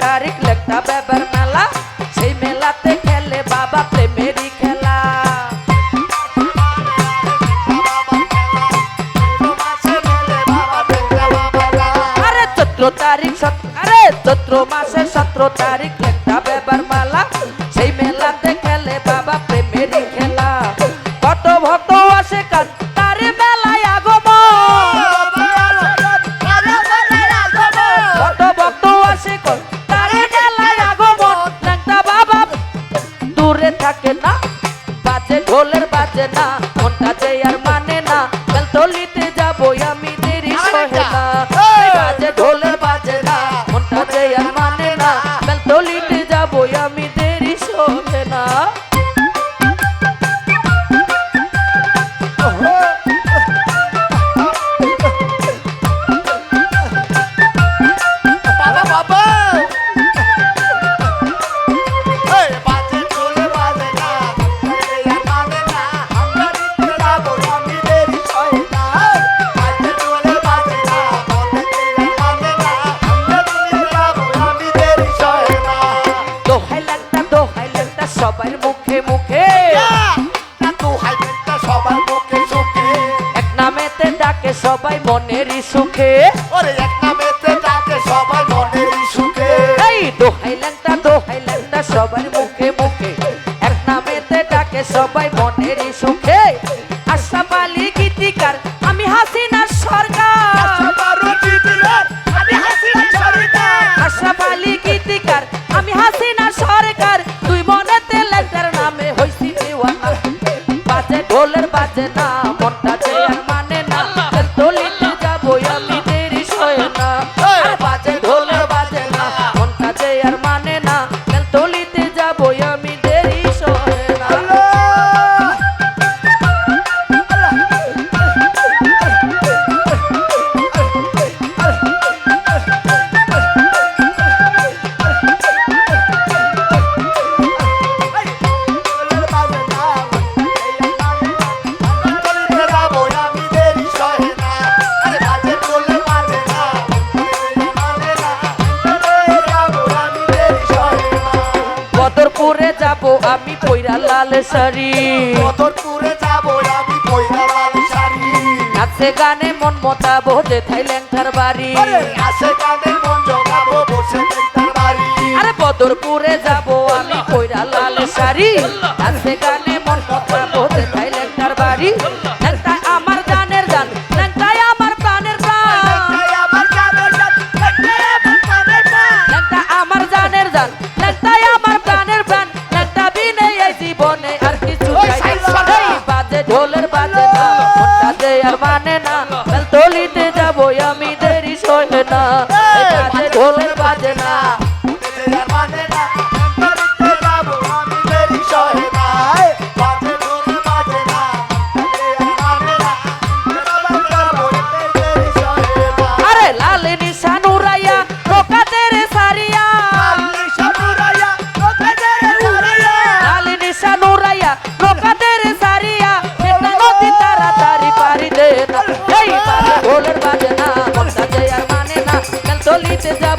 তারিখ লেখটা বেবার মেলা সেই মেলাতে খেলে বাবা প্রেমেরই খেলা আরে চোদ্দ তারিখ আরে চোদ্দ মাসে সতেরো তারিখ লেখটা বেবার মেলা যাব আমি দেরি সহেলা মুখে মুখে। সবার মুখে সুখে এক নামেতে ডাকে সবাই মনেরই সুখে। এক নামেতে ডাকে সবাই মনেরই সুখে। এই দোহাই ল্যাংটা দোহাই ল্যাংটা সবাই আমি পয়রা লাল শাড়ি। বদরপুরে যাব আমি পয়রা লাল শাড়ি। নাচে গানে মন মতাবো যে থাই ল্যাংটার বাড়ি। আসে গানে মন জগাবো বসে ল্যাংটার বাড়ি। আরে বদরপুরে যাব আমি পয়রা লাল শাড়ি। নাচে গানে মন মতাবো যে থাই ল্যাংটার বাড়ি।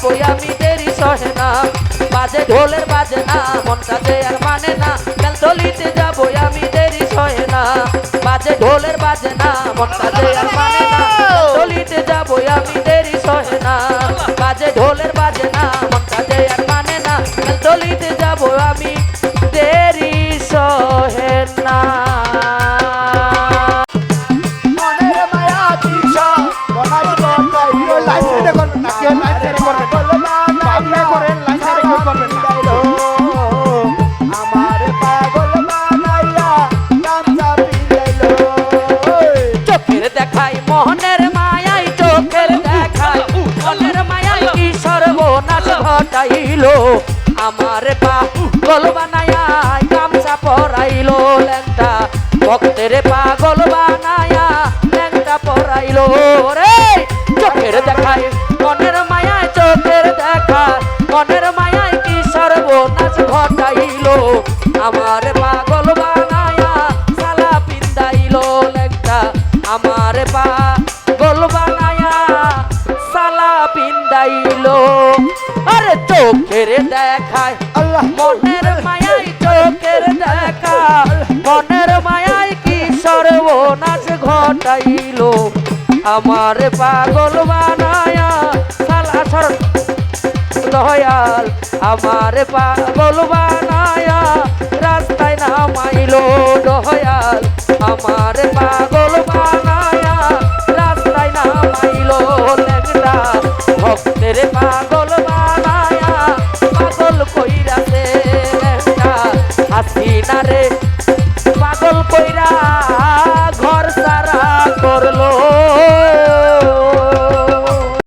যাব আমি দেরি সহে না। বাজে ঢোলের বাজে না, মনটা যে আর মানে না। চলিতে যাব, আমি দেরি সহে না। বাজে ঢোলের বাজে না, মনটা যে আর মানে না। চলিতে যাব, আমি দেরি সহে না। বাজে ঢোলের বাজে না, মনটা যে আর মানে না। চলিতে যাব, আমি দেরি সহে না। মনের মায়া দিশা বনাই ঘটাইলো আমার পা গল বানায়া গামছা পরাইলো ল্যাংটা। ভক্তের পাগল বানায়া ল্যাংটা পরাইলো রে। চোখের দেখাই মনের মায়া চোখের দেখা মনের মায়াই আমার পাগল বানায়া সালা সর দয়াল, আমার পাগল বানায়া রাস্তায় নামাইল দয়াল, আমার পাগল বানায়া রাস্তায় নামাইল লেগটা ভক্তের পাগল